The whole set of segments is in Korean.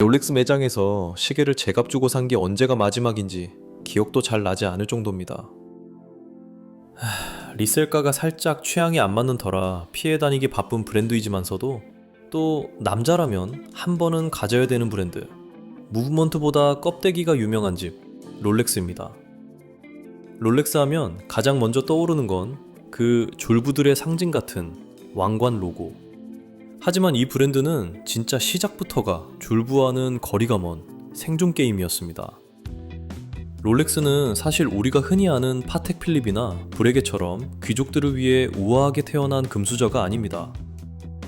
롤렉스 매장에서 시계를 제값 주고 산 게 언제가 마지막인지 기억도 잘 나지 않을 정도입니다. 하, 리셀가가 살짝 취향이 안 맞는 터라 피해 다니기 바쁜 브랜드이지만서도 또 남자라면 한 번은 가져야 되는 브랜드. 무브먼트보다 껍데기가 유명한 집 롤렉스입니다. 롤렉스 하면 가장 먼저 떠오르는 건 그 졸부들의 상징 같은 왕관 로고. 하지만 이 브랜드는 진짜 시작부터가 졸부와는 거리가 먼 생존 게임이었습니다. 롤렉스는 사실 우리가 흔히 아는 파텍 필립이나 브레게처럼 귀족들을 위해 우아하게 태어난 금수저가 아닙니다.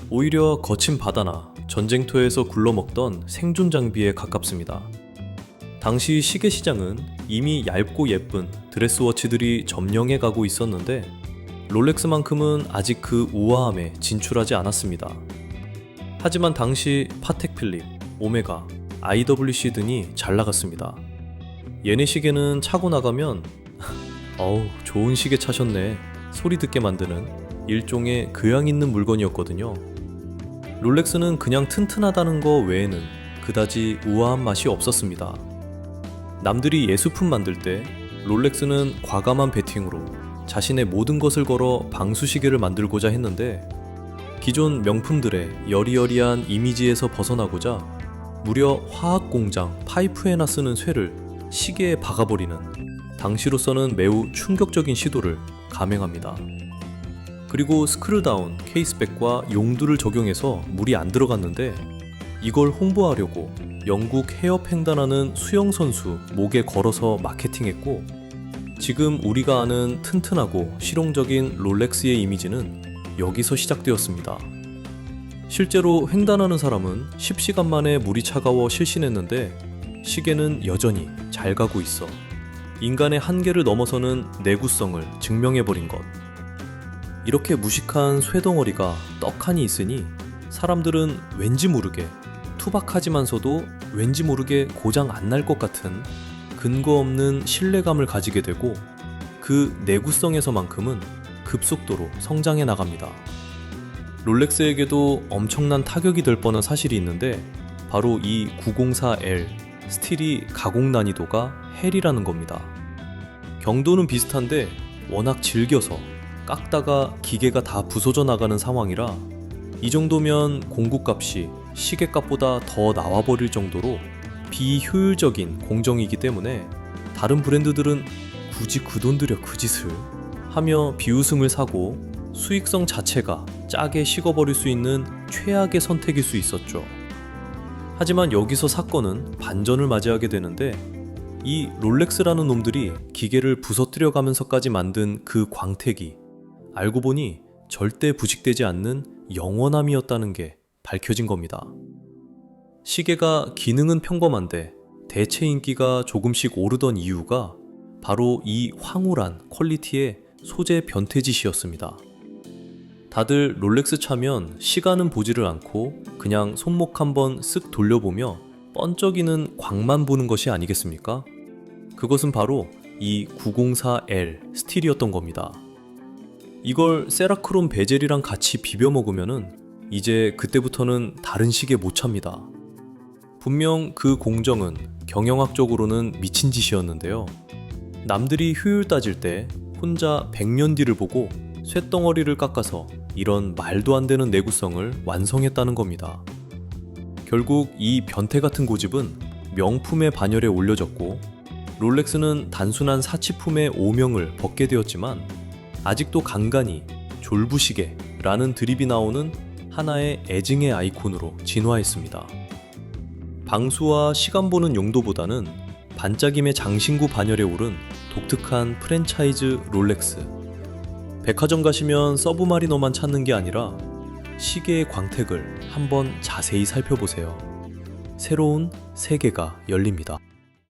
오히려 거친 바다나 전쟁터에서 굴러먹던 생존 장비에 가깝습니다. 당시 시계 시장은 이미 얇고 예쁜 드레스워치들이 점령해 가고 있었는데 롤렉스만큼은 아직 그 우아함에 진출하지 않았습니다. 하지만 당시 파텍 필립, 오메가, IWC 등이 잘 나갔습니다. 얘네 시계는 차고 나가면 어우 좋은 시계 차셨네 소리 듣게 만드는 일종의 교양 있는 물건이었거든요. 롤렉스는 그냥 튼튼하다는 거 외에는 그다지 우아한 맛이 없었습니다. 남들이 예수품 만들 때 롤렉스는 과감한 베팅으로 자신의 모든 것을 걸어 방수시계를 만들고자 했는데 기존 명품들의 여리여리한 이미지에서 벗어나고자 무려 화학 공장 파이프에나 쓰는 쇠를 시계에 박아버리는 당시로서는 매우 충격적인 시도를 감행합니다. 그리고 스크류다운, 케이스백과 용두를 적용해서 물이 안 들어갔는데 이걸 홍보하려고 영국 헤어 팽단하는 수영 선수 목에 걸어서 마케팅했고 지금 우리가 아는 튼튼하고 실용적인 롤렉스의 이미지는 여기서 시작되었습니다. 실제로 횡단하는 사람은 10시간 만에 물이 차가워 실신했는데 시계는 여전히 잘 가고 있어. 인간의 한계를 넘어서는 내구성을 증명해버린 것. 이렇게 무식한 쇠덩어리가 떡하니 있으니 사람들은 왠지 모르게 투박하지만서도 왠지 모르게 고장 안 날 것 같은 근거 없는 신뢰감을 가지게 되고 그 내구성에서만큼은 급속도로 성장해 나갑니다. 롤렉스에게도 엄청난 타격이 될 뻔한 사실이 있는데 바로 이 904L 스틸이 가공 난이도가 헬이라는 겁니다. 경도는 비슷한데 워낙 질겨서 깎다가 기계가 다 부서져 나가는 상황이라 이 정도면 공구값이 시계값보다 더 나와버릴 정도로 비효율적인 공정이기 때문에 다른 브랜드들은 굳이 그 돈 들여 그 짓을 하며 비웃음을 사고 수익성 자체가 짜게 식어버릴 수 있는 최악의 선택일 수 있었죠. 하지만 여기서 사건은 반전을 맞이하게 되는데 이 롤렉스라는 놈들이 기계를 부서뜨려 가면서까지 만든 그 광택이 알고 보니 절대 부식되지 않는 영원함이었다는 게 밝혀진 겁니다. 시계가 기능은 평범한데 대체 인기가 조금씩 오르던 이유가 바로 이 황홀한 퀄리티의 소재 변태짓이었습니다. 다들 롤렉스 차면 시간은 보지를 않고 그냥 손목 한번 쓱 돌려보며 번쩍이는 광만 보는 것이 아니겠습니까? 그것은 바로 이 904L 스틸이었던 겁니다. 이걸 세라크롬 베젤이랑 같이 비벼 먹으면은 이제 그때부터는 다른 시계 못 찹니다. 분명 그 공정은 경영학적으로는 미친 짓이었는데요. 남들이 효율 따질 때 혼자 백년 뒤를 보고 쇳덩어리를 깎아서 이런 말도 안 되는 내구성을 완성했다는 겁니다. 결국 이 변태 같은 고집은 명품의 반열에 올려졌고 롤렉스는 단순한 사치품의 오명을 벗게 되었지만 아직도 간간히 졸부시계라는 드립이 나오는 하나의 애증의 아이콘으로 진화했습니다. 방수와 시간 보는 용도보다는 반짝임의 장신구 반열에 오른 독특한 프랜차이즈 롤렉스. 백화점 가시면 서브마리너만 찾는 게 아니라 시계의 광택을 한번 자세히 살펴보세요. 새로운 세계가 열립니다.